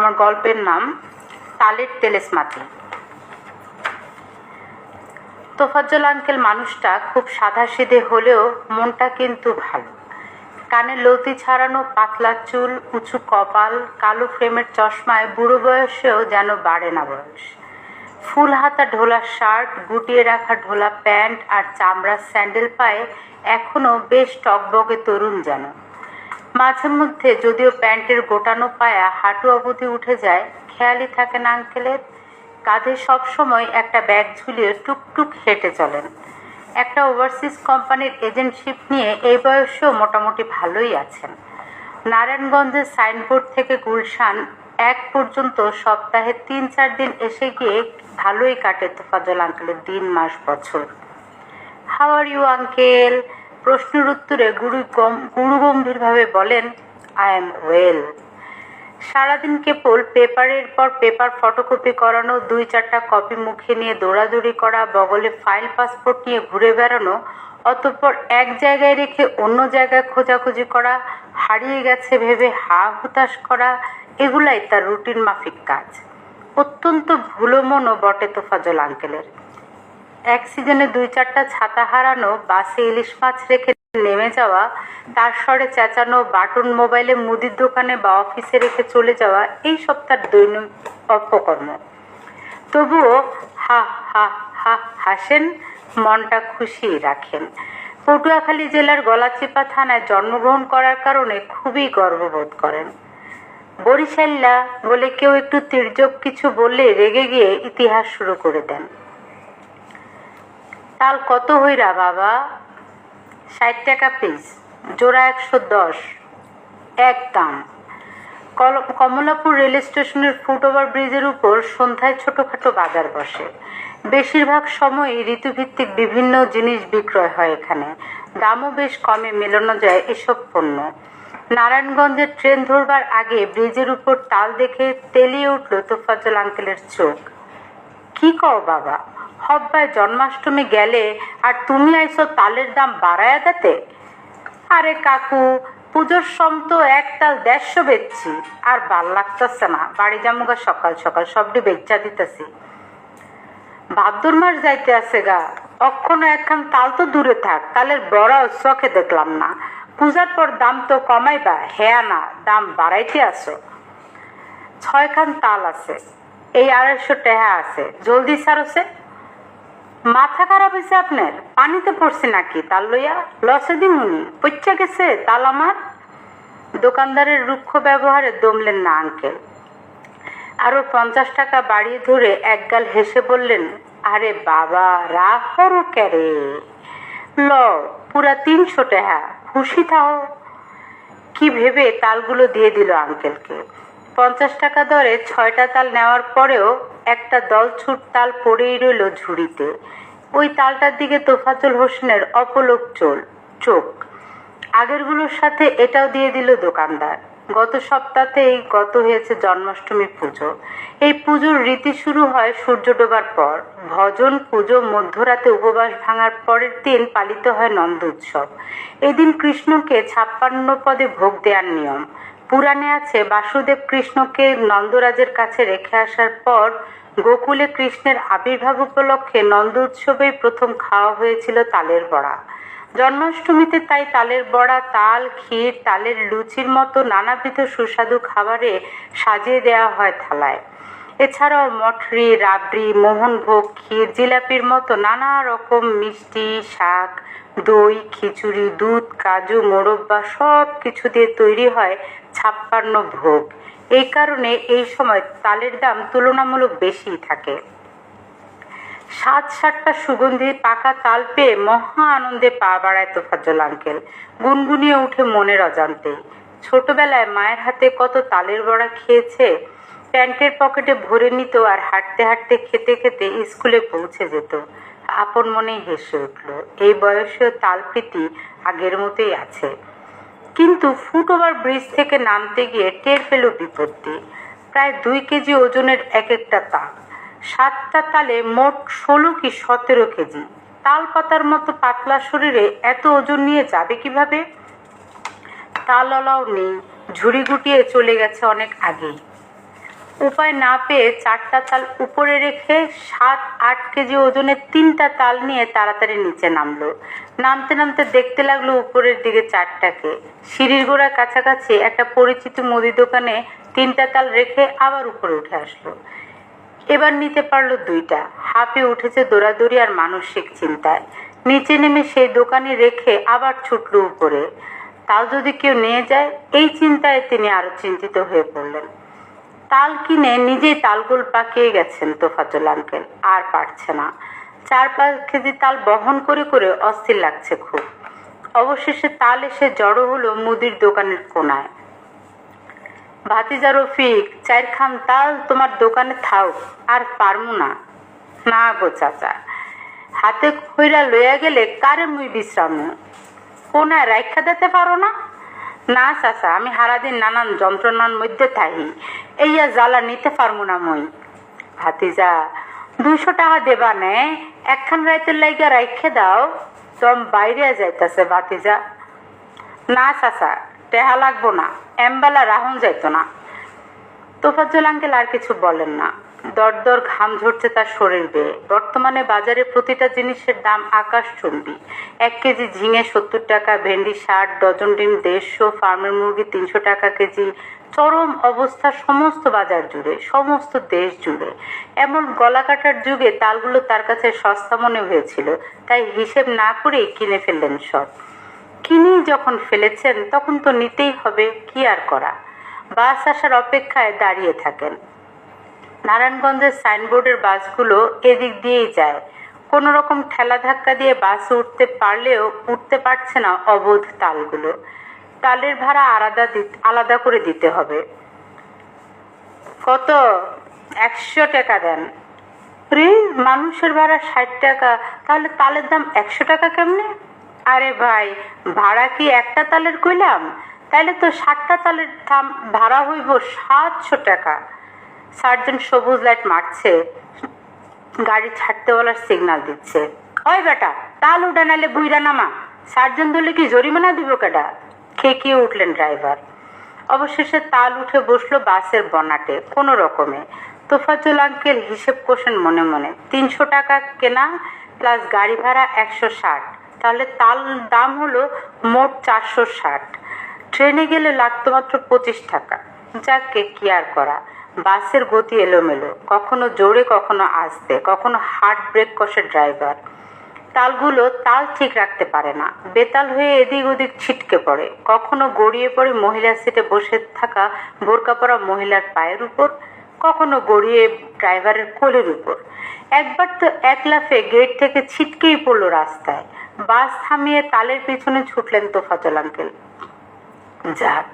আমার গল্পের নাম তালের তেলেসমাতি তোফাজ্জল আঙ্কেল মানুষটা খুব সাদা সাদাসিধে হলেও মনটা কিন্তু ভালো। কানে লতি ছাড়ানো পাতলা চুল, উঁচু কপাল, কালো ফ্রেমের চশমায় বুড়ো বয়সেও যেন বাড়ে না বয়স। ফুল হাতা ঢোলা শার্ট, গুটিয়ে রাখা ঢোলা প্যান্ট আর চামড়ার স্যান্ডেল পায়ে এখনও বেশ টকবগে তরুণ যেন। মাঝে মধ্যে যদিও প্যান্টের গোটানো পায়া হাঁটু অবধি উঠে যায়, খেয়ালই থাকে না আঙ্কেলের। কাঁধে সবসময় একটা ব্যাগ ঝুলিয়ে টুকটুক হেঁটে চলেন। একটা ওভারসিজ কোম্পানির এজেন্টশিপ নিয়ে এই বয়সেও মোটামুটি ভালোই আছেন। নারায়ণগঞ্জের সাইনবোর্ড থেকে গুলশান এক পর্যন্ত সপ্তাহে তিন চার দিন এসে গিয়ে ভালোই কাটে তোফাজল আঙ্কেলের দিন, মাস, বছর। হাওয়ার ইউ আঙ্কেল প্রশ্নের উত্তরে গুরু গুরু গম্ভীরভাবে বলেন আই এম ওয়েল সারাদিন কেবল পেপারের পর পেপার ফটোকপি করানো, দুই চারটা কপি মুখে নিয়ে দৌড়াদৌড়ি করা, বগলে ফাইল পাসপোর্ট নিয়ে ঘুরে বেড়ানো, অতঃপর এক জায়গায় রেখে অন্য জায়গায় খোঁজাখুঁজি করা, হারিয়ে গেছে ভেবে হা হুতাশ করা, এগুলাই তার রুটিন মাফিক কাজ। অত্যন্ত ভুলো মনও বটে তো তোফাজল আঙ্কেলের। এক সিজনে দুই চারটা ছাতা হারানো বাসে ইলিশ মাছ রেখে নেমে যাওয়া, তার স্বরে চেঁচানো বাটন মোবাইলে মুদির দোকানে বা অফিসে রেখে চলে যাওয়া, এই সব তার দৈনিক অপকর্ম। তবুও হা হা হা, হাসেন, মনটা খুশি রাখেন। পটুয়াখালী জেলার গলাচিপা থানায় জন্মগ্রহণ করার কারণে খুবই গর্ববোধ করেন। বরিশাল্লা বলে কেউ একটু তির্যক কিছু বললে রেগে গিয়ে ইতিহাস শুরু করে দেন। তাল কত হইরা, বাবা? ষাট টাকা পিস জোড়া একশো দশ, এক দাম। কমলাপুর রেল স্টেশনের ফুট ওভার ব্রিজের উপর সন্ধ্যায় ছোটোখাটো বাজার বসে। বেশিরভাগ সময়ই ঋতুভিত্তিক বিভিন্ন জিনিস বিক্রয় হয় এখানে। দামও বেশ কমে, মেলানো যায় এসব পণ্য। নারায়ণগঞ্জের ট্রেন ধরবার আগে ব্রিজের উপর তাল দেখে তেলিয়ে উঠল তোফাজ্জল আঙ্কেলের চোখ। কি কও বাবা? হব্বায় জন্মাষ্টমী গেলে আর তুমি আইসো তালের দাম বাড়ায়া দেতে? আরে কাকু, পুজোর সম তো এক তাল দেড়শো বেচছি, আর ভালো লাগতেছে না। বাড়ি জামুগা সকাল সকাল সবটি বেচা দিতেছি। ভাদ্র মাস যাইতে আছে গা। অক্ষণ একখান তাল তো দূরে থাক, তালের বড় চোখে দেখলাম না। পূজার পর দাম তো কমাইবা হ্যাঁ না, দাম বাড়াইতে আসো ছয়খান তাল আছে, এই আড়াইশো টেহা আছে। জলদি সারছে মাথা খারাপ হয়েছে আপনার? পানিতে পড়ছে নাকি? তাল লইয়া লসে দিমুনি পচ্চা গেছে, তাল আমার। দোকানদারের রুক্ষ ব্যবহারে দমলেন না আঙ্কেল। আরও পঞ্চাশ টাকা বাড়িয়ে ধরে একগাল হেসে বললেন, আরে বাবা, রাগ করো ক্যারে ল পুরা তিনশো টাকা। খুশি থাও। কি ভেবে তালগুলো দিয়ে দিল আঙ্কেলকে। পঞ্চাশ টাকা দরে ছয়টা তাল নেওয়ার পরেও একটা দল ছুট তাল পড়েই রইল ঝুড়িতে। ওই তালটার দিকে তোফাজুল হোসেনের অপলোক চোল, চোখ। আগেরগুলোর সাথে এটাও দিয়ে দিল দোকানদার। গত সপ্তাহতেই গত হয়েছে জন্মাষ্টমী পুজো। এই পুজোর রীতি শুরু হয় সূর্য ডোবার পর। ভজন, পুজো, মধ্যরাতে উপবাস ভাঙার পরের দিন পালিত হয় নন্দ উৎসব। এদিন কৃষ্ণকে ছাপ্পান্ন পদে ভোগ দেওয়ার নিয়ম। পুরাণে আছে, বাসুদেব কৃষ্ণকে নন্দরাজের কাছে রেখে আসার পর গোকুলে কৃষ্ণের আবির্ভাব উপলক্ষে নন্দ উৎসবেই প্রথম খাওয়া হয়েছিল তালের বড়া। জন্মাষ্টমীতে তাই তালের বড়া, তাল, ক্ষীর, তালের লুচির মতো নানাবিধ সুস্বাদু খাবারে সাজিয়ে দেওয়া হয় থালায়। এছাড়াও মঠরি, রাবড়ি, মোহনভোগ, ক্ষীর, জিলাপির মতো নানা রকম মিষ্টি, শাক দই, খিচুড়ি, দুধ, কাজু মোরব্বা সব কিছু দিয়ে তৈরি হয় ছাপ্পান্ন ভোগ। এই কারণে এই সময় তালের দাম তুলনামূলক বেশিই থাকে। সাত সাতটা সুগন্ধি পাকা তাল পেয়ে মহা আনন্দে পা বাড়ায় তোফাজ্জল আঙ্কেল। গুনগুনিয়ে উঠে মনের অজান্তে। ছোটবেলায় মায়ের হাতে কত তালের বড়া খেয়েছে, প্যান্টের পকেটে ভরে নিত আর হাঁটতে হাঁটতে খেতে খেতে স্কুলে পৌঁছে যেত। আপন মনেই হেসে উঠল, এই বয়সেও তালপ্রীতি আগের মতোই আছে। কিন্তু ফুট ওভার ব্রিজ থেকে নামতে গিয়ে টের পেল বিপত্তি। প্রায় দুই কেজি ওজনের এক একটা তাল। সাতটা তালে মোট ষোলো কি সতেরো কেজি। তাল পাতার মতো পাতলা শরীরে এত ওজন নিয়ে যাবে কীভাবে? তালওয়ালাও নেই, ঝুড়ি গুটিয়ে চলে গেছে অনেক আগেই। উপায় না পেয়ে চারটা তাল উপরে রেখে সাত, আট কেজি ওজনের তিনটা তাল নিয়ে তাড়াতাড়ি নিচে নামলো। নামতে নামতে দেখতে লাগল উপরের দিকে চারটাকে। সিঁড়ির গোড়ার কাছাকাছি একটা পরিচিত মুদি দোকানে তিনটা তাল রেখে আবার উপরে উঠে আসলো। এবার নিতে পারল দুইটা। হাঁপে উঠেছে দৌড়াদৌড়ি আর মানসিক চিন্তায়। নিচে নেমে সেই দোকানে রেখে আবার ছুটলো উপরে। তাও যদি কেউ নিয়ে যায়, এই চিন্তায় তিনি আরও চিন্তিত হয়ে পড়লেন। তাল কিনে নিজেই তালগোল পাকিয়ে গেছেন তোফাজুল আঙ্কেল। আর পারছে না। চার পাঁচ কেজি তাল বহন করে করে অস্থির লাগছে খুব। অবশেষে তাল এসে জড়ো হলো মুদির দোকানের কোনায়। ভাতিজা রফিক চার খাম তাল তোমার দোকানে থাও, আর পারমু না। না গো চাচা, হাতে খইরা লইয়া গেলে কারে মুই বিশ্রাম? কোনায় রাইখা দিতে পারো না? না, চাচা, আমি সারাদিন নানান যন্ত্রণার মধ্যে থাকি। এইয়া জ্বালা নিতে পারব না মই। ভাতিজা, দুইশো টাকা দেবা নে? একখান রাইতের লাইগা রাইখে দাও। দম বাইরে যাইতাছে ভাতিজা। না, চাচা, টেহা লাগবো না। এমবেলা রাহুন যাইতো না। তোফাজ্জল আঙ্কেল আর কিছু বলেন না। দর দর ঘাম ঝরছে তার শরীর বেয়ে। বর্তমানে বাজারে প্রতিটা জিনিসের দাম আকাশ চুম্বি এক কেজি ঝিঙে সত্তর টাকা, ভেন্ডি ষাট, ডজন ডিম দেড়শো, ফার্মের মুরগি তিনশো টাকা কেজি। চরম অবস্থা সমস্ত বাজার জুড়ে, সমস্ত দেশ জুড়ে। এমন গলা কাটার যুগে তালগুলো তার কাছে সস্তা মনে হয়েছিল। তাই হিসেব না করেই কিনে ফেললেন সব। কিনেই যখন ফেলেছেন, তখন তো নিতেই হবে, কি আর করা? বাস আসার অপেক্ষায় দাঁড়িয়ে থাকেন। নারায়ণগঞ্জের সাইনবোর্ডের বাসগুলো এদিক দিয়েই যায়। কোনো রকম ঠেলা ধাক্কা দিয়ে বাস উঠতে পারলেও উঠতে পারছে না অবোধ তালগুলো। তালের ভাড়া আলাদা আলাদা করে দিতে হবে। কত? একশো টাকা দেন। রে, মানুষের ভাড়া ষাট টাকা। তাহলে তালের দাম একশো টাকা কেমনে? আরে ভাই, ভাড়া কি একটা তালের কইলাম? তাইলে তো ষাটটা তালের দাম ভাড়া হইব সাতশো টাকা। সার্জন সবুজ লাইট মারছে, গাড়ি ছাড়তে বলার সিগন্যাল দিচ্ছে। হয় বেটা, তাল উঠা নালে বুইরা নামা। সার্জন ধরলে কি জরিমানা দিব কেটা খেকিয়ে উঠলেন ড্রাইভার অবশেষে তাল উঠে বসল বাসের বনাটে, কোনো রকমে। তোফাজুল আঙ্কেল হিসেব করছেন মনে মনে, তিনশো টাকা কেনা প্লাস গাড়ি ভাড়া একশো ষাট। তাহলে তাল দাম হলো মোট চারশো ষাট। ট্রেনে গেলে লাগতো মাত্র পঁচিশ টাকা। যাকে কি আর করা। বাসের গতি এলোমেলো। কখনো জোরে, কখনো আস্তে। কখনো হার্ট ব্রেক কষে ড্রাইভার তালগুলো তাল ঠিক রাখতে পারে না। বেতাল হয়ে এদিক ওদিক ছিটকে পড়ে। কখনো গড়িয়ে পড়ে মহিলার সিটে বসে থাকা বোরকা পরা মহিলার পায়ের উপর। কখনো গড়িয়ে ড্রাইভারের কোলের উপর। একবার তো এক লাফে গেট থেকে ছিটকেই পড়ল রাস্তায়। বাস থামিয়ে তালের পিছনে ছুটলেন তোফাজল আঙ্কেল যাক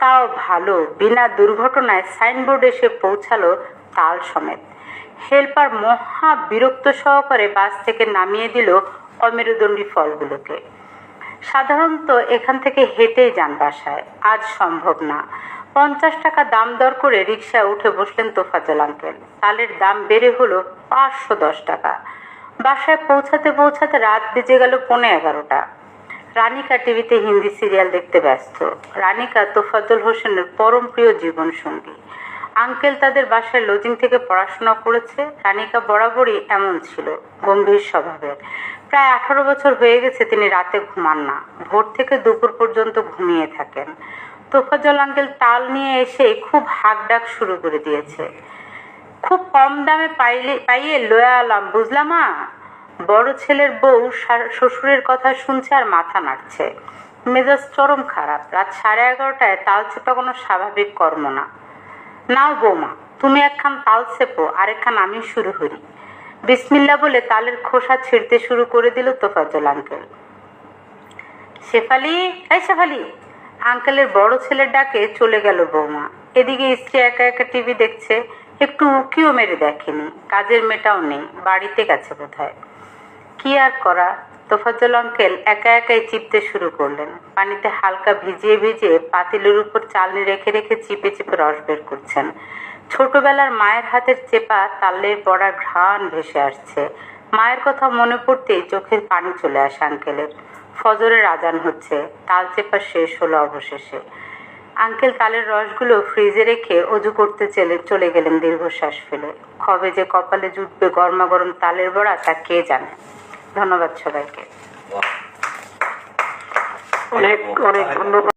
তাও ভালো। বিনা দুর্ঘটনায় সাইনবোর্ড এসে পৌঁছালো তাল সমেত। হেল্পার মহা বিরক্ত সহকারে বাস থেকে নামিয়ে দিল অমেরুদণ্ডী ফলগুলোকে। সাধারণত এখান থেকে হেঁটেই যান বাসায়। আজ সম্ভব না। পঞ্চাশ টাকা দাম দর করে রিক্সায় উঠে বসলেন তোফাজল আঙ্কেল। তালের দাম বেড়ে হলো পাঁচশো দশ টাকা। বাসায় পৌঁছাতে পৌঁছাতে রাত বেজে গেল পৌনে এগারোটা। রানিকা টিভিতে হিন্দি সিরিয়াল দেখতে ব্যস্ত। রানিকা তোফাজুল হোসেনের পরম প্রিয় জীবন সঙ্গী আঙ্কেল তাদের বাসায় লজিং থেকে পড়াশোনা করেছে। রানিকা বরাবরই এমন ছিল, গম্ভীর স্বভাবের। প্রায় আঠারো বছর হয়ে গেছে তিনি রাতে ঘুমান না। ভোর থেকে দুপুর পর্যন্ত ঘুমিয়ে থাকেন। তোফাজল আঙ্কেল তাল নিয়ে এসে খুব হাক ডাক শুরু করে দিয়েছে। খুব কম দামে পাইলে পাইয়ে লয়া আলাম বুঝলামা বড় ছেলের বউ শ্বশুরের কথা শুনছে আর মাথা নাড়ছে। মেজাজ চরম খারাপ। রাত সাড়ে এগারোটায় তাল চেপা কোনো স্বাভাবিক কর্ম না। নাও বৌমা, তুমি একখান তাল চেপো আরেকখান আমি শুরু করি। বিসমিল্লা বলে তালের খোসা ছিঁড়তে শুরু করে দিল তোফাজল আঙ্কেল শেফালি, এই শেফালি। আঙ্কেলের বড় ছেলের ডাকে চলে গেল বৌমা। এদিকে স্ত্রী একা একা টিভি দেখছে, একটু উকিও মেরে দেখেনি। কাজের মেয়েটাও নেই, বাড়িতে গেছে বোধহয়। কি আর করা? তোফাজ্জল আঙ্কেল একা একাই চিপতে শুরু করলেন। পানিতে হালকা ভিজিয়ে ভিজিয়ে পাতিলের উপর চালনি রেখে রেখে চিপে চিপে রস বের করছেন। ছোটবেলার মায়ের হাতের চেপা তালের বড়া ঘ্রাণ ভেসে আসছে। মায়ের কথা মনে পড়তেই চোখের পানি চলে আসে আঙ্কেলের। ফজরের আজান হচ্ছে, তাল চেপা শেষ হলো অবশেষে। আঙ্কেল তালের রসগুলো ফ্রিজে রেখে অজু করতে চলে চলে গেলেন দীর্ঘশ্বাস ফেলে। কবে যে কপালে জুটবে গরমা গরম তালের বড়া তা কে জানে? ধন্যবাদ সবাইকে। অনেক অনেক ধন্যবাদ।